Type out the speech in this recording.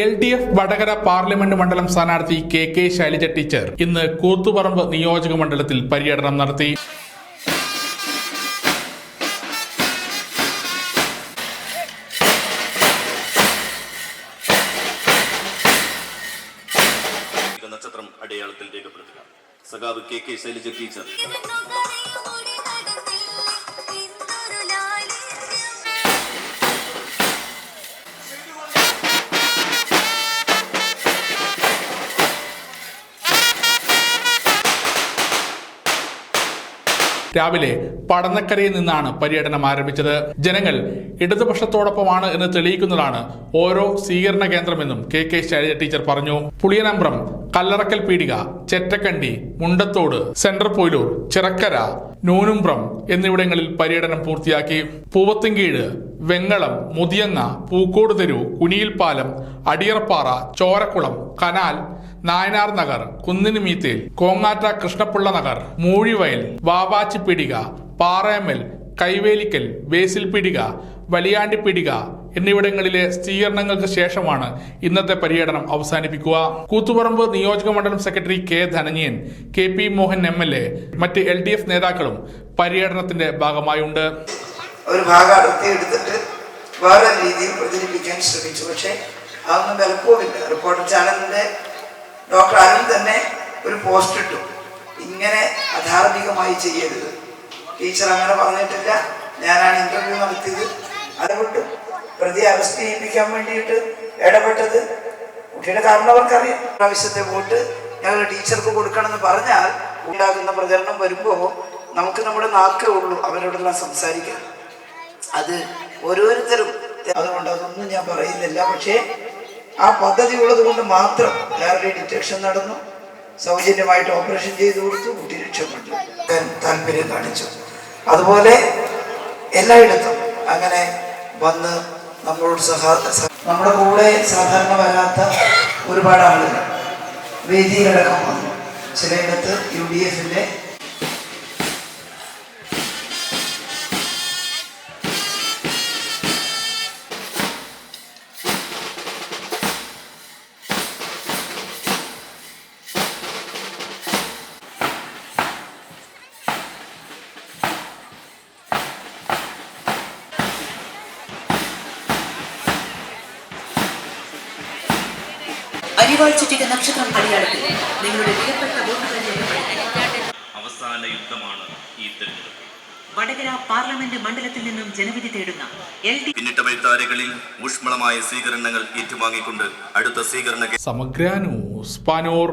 L D F Vadakara parliament മണ്ഡലം സ്ഥാനാർത്ഥി K K Shailaja teacher ഇന്ന് കൂത്തുപറമ്പ് നിയോജക മണ്ഡലത്തിൽ പര്യടനം നടത്തി. നക്ഷത്രം അടയാളത്തിൽ രേഖപ്പെടുത്തുക. സഖാവ് കെ കെ ശൈലജ ടീച്ചർ. രാവിലെ പടന്നക്കരയിൽ നിന്നാണ് പര്യടനം ആരംഭിച്ചത്. ജനങ്ങൾ ഇടതുപക്ഷത്തോടൊപ്പമാണ് എന്ന് തെളിയിക്കുന്നതാണ് ഓരോ സ്വീകരണ കേന്ദ്രമെന്നും കെ കെ ശൈലജ ടീച്ചർ പറഞ്ഞു. പുളിയനമ്പ്രം കല്ലറക്കൽ പീടിക ചെറ്റക്കണ്ടി മുണ്ടത്തോട് സെൻട്രൽ പോയിലൂർ ചിറക്കര നൂനുംപ്രം എന്നിവിടങ്ങളിൽ പര്യടനം പൂർത്തിയാക്കി. പൂവത്തുംകീഴ് വെങ്ങളം മുതിയങ്ങ പൂക്കോട് തെരു കുനിയിൽപ്പാലം അടിയറപ്പാറ ചോരക്കുളം കനാൽ നായനാർ നഗർ കുന്നിനുമീത്തേൽ കോങ്ങാറ്റ കൃഷ്ണപ്പിള്ള നഗർ മൂഴിവയൽ വാവാച്ചിപ്പിടിക പാറയമൽ കൈവേലിക്കൽ വേസിൽപിടിക പിടിക വലിയാണ്ടി പിടിക എന്നിവിടങ്ങളിലെ സ്ഥിരീകരണങ്ങൾക്ക് ശേഷമാണ് ഇന്നത്തെ പര്യടനം അവസാനിപ്പിക്കുക. കൂത്തുപറമ്പ് നിയോജക മണ്ഡലം secretary K Dhananjayan K P Mohan M L A മറ്റ് എൽ ഡി എഫ് നേതാക്കളും പര്യടനത്തിന്റെ ഭാഗമായുണ്ട്. ഒരു ഭാഗം എടുത്തിട്ട് വേറെ രീതിയിൽ പ്രചരിപ്പിക്കാൻ ശ്രമിച്ചു. പക്ഷേ അതൊന്നും വിലപ്പോവില്ല റിപ്പോർട്ടർ ചാനലിന്റെ ഡോക്ടർ അരുൺ തന്നെ ഒരു പോസ്റ്റ് ഇട്ടു. ഇങ്ങനെ അധാർമികമായി ചെയ്യരുത്. ടീച്ചർ അങ്ങനെ പറഞ്ഞിട്ടില്ല. ഞാനാണ് ഇന്റർവ്യൂ നടത്തിയത്. അതുകൊണ്ട് പ്രതി അറസ്റ്റ് ചെയ്യിപ്പിക്കാൻ വേണ്ടിയിട്ട് ഇടപെട്ടത് കുട്ടിയുടെ കാരണം അവർക്കറിയാം. പ്രാവശ്യത്തെ വോട്ട് ഞങ്ങൾ ടീച്ചർക്ക് കൊടുക്കണമെന്ന് പറഞ്ഞാൽ ഉണ്ടാകുന്ന പ്രചരണം വരുമ്പോൾ നമുക്ക് നമ്മുടെ നാക്കേ ഉള്ളൂ അവരോടെല്ലാം സംസാരിക്കാൻ. അത് ഓരോരുത്തരും. അതുകൊണ്ട് അതൊന്നും ഞാൻ പറയുന്നില്ല. പക്ഷേ ആ പദ്ധതി ഉള്ളത് കൊണ്ട് മാത്രം എല്ലാവരുടെയും ഡിറ്റക്ഷൻ നടന്നു. സൗജന്യമായിട്ട് ഓപ്പറേഷൻ ചെയ്തു കൊടുത്തു. കുട്ടി രക്ഷപ്പെട്ടു. താല്പര്യം കാണിച്ചു. അതുപോലെ എല്ലായിടത്തും അങ്ങനെ വന്ന് നമ്മളോട് സഹാ നമ്മുടെ കൂടെ സാധാരണ വരാത്ത ഒരുപാട് ആളുകൾ വേദിയിലടക്കം വന്നു. ചിലയിടത്ത് യു ഡി എഫിന്റെ അരിവാൾ ചുറ്റിക നക്ഷത്രം അടയാളത്തിൽ നിങ്ങളുടെ വിലപ്പെട്ട അവസാന യുദ്ധമാണ് ഈ തെരഞ്ഞെടുപ്പ്. വടകര പാർലമെന്റ് മണ്ഡലത്തിൽ നിന്നും ജനവിധി തേടുന്ന എൽ ഡി പിന്നിട്ട വഴിത്താരകളിൽ ഊഷ്മളമായ സ്വീകരണങ്ങൾ ഏറ്റുവാങ്ങിക്കൊണ്ട് അടുത്ത സ്വീകരണ സമഗ്ര ന്യൂസ് പാനൂർ.